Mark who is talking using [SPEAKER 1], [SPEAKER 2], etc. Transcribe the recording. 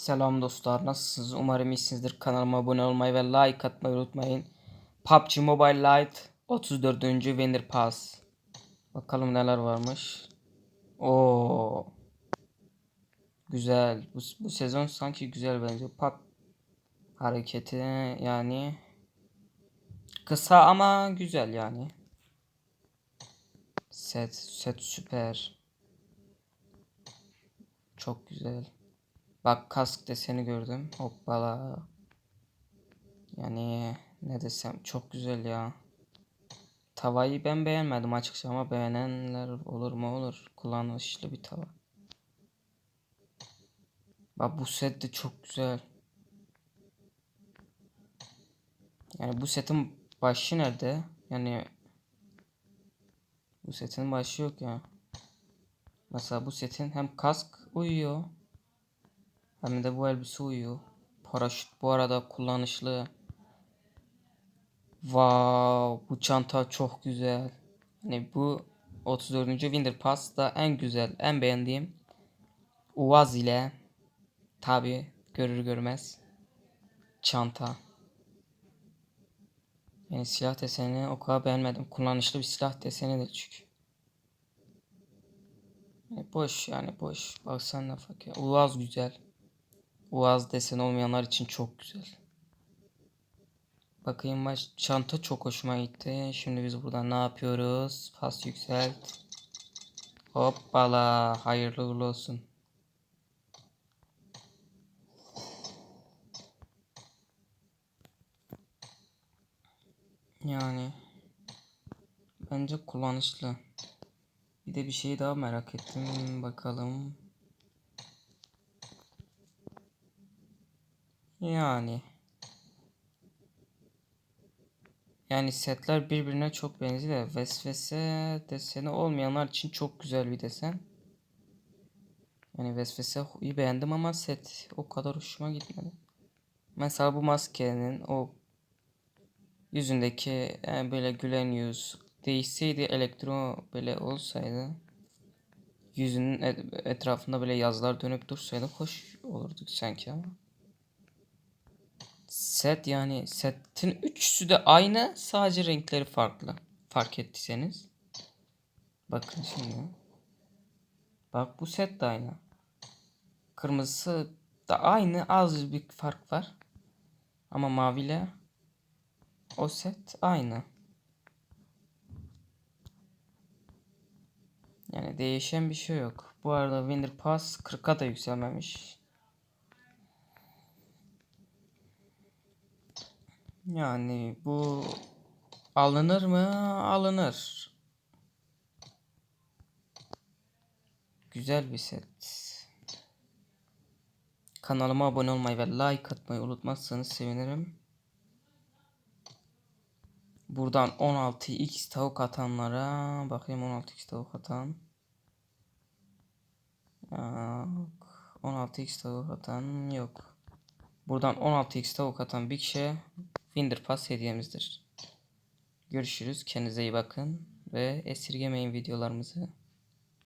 [SPEAKER 1] Selam dostlar nasılsınız? Umarım iyisinizdir. Kanalıma abone olmayı ve like atmayı unutmayın. PUBG Mobile Lite 34. Winter Pass. Bakalım neler varmış. Oo. Güzel. Bu, bu sezon sanki güzel benziyor. Pub hareketi yani kısa ama güzel yani. Set set süper. Çok güzel. Bak kask deseni gördüm. Hoppala. Yani ne desem çok güzel ya. Tavayı ben beğenmedim açıkça ama beğenenler olur mu olur. Kullanışlı bir tava. Bak bu set de çok güzel. Yani bu setin başı nerede? Yani bu setin başı yok ya. Mesela bu setin hem kask uyuyor. Hem de bu elbise uyuyor. Paraşüt bu arada kullanışlı. Wow, bu çanta çok güzel. Hani bu 34. Winter Pass'ta en güzel, en beğendiğim Uvaz ile tabi görür görmez çanta. Yani silah deseni o kadar beğenmedim. Kullanışlı bir silah deseni de çünkü. Yani boş yani boş. Baksana fakir. Uvaz güzel. Uaz desen olmayanlar için çok güzel. Bakayım baş çanta çok hoşuma gitti. Şimdi biz burada ne yapıyoruz? Pas yükselt. Hoppala. Hayırlı uğurlu olsun. Yani bence kullanışlı. Bir de bir şey daha merak ettim. Bakalım. Yani. Yani setler birbirine çok benziyor. Vesvese deseni olmayanlar için çok güzel bir desen. Yani vesveseyi beğendim ama set o kadar hoşuma gitmedi. Mesela bu maskenin o yüzündeki yani böyle gülen yüz değişseydi elektro böyle olsaydı yüzünün etrafında böyle yazılar dönüp dursaydı hoş olurdu sanki ama. Set yani setin üçüsü de aynı sadece renkleri farklı. Fark ettiyseniz. Bakın şimdi. Bak bu set de aynı. Kırmızısı da aynı az bir fark var. Ama maviyle o set aynı. Yani değişen bir şey yok. Bu arada Winter Pass 40'a da yükselmemiş. Yani bu alınır mı? Alınır. Güzel bir set. Kanalıma abone olmayı ve like atmayı unutmazsanız sevinirim. Buradan 16x tavuk atanlara bakayım 16x tavuk atan. Yok. 16x tavuk atan yok. Buradan 16x tavuk atan bir kişiye Winter Pass hediyemizdir. Görüşürüz. Kendinize iyi bakın ve esirgemeyin videolarımızı.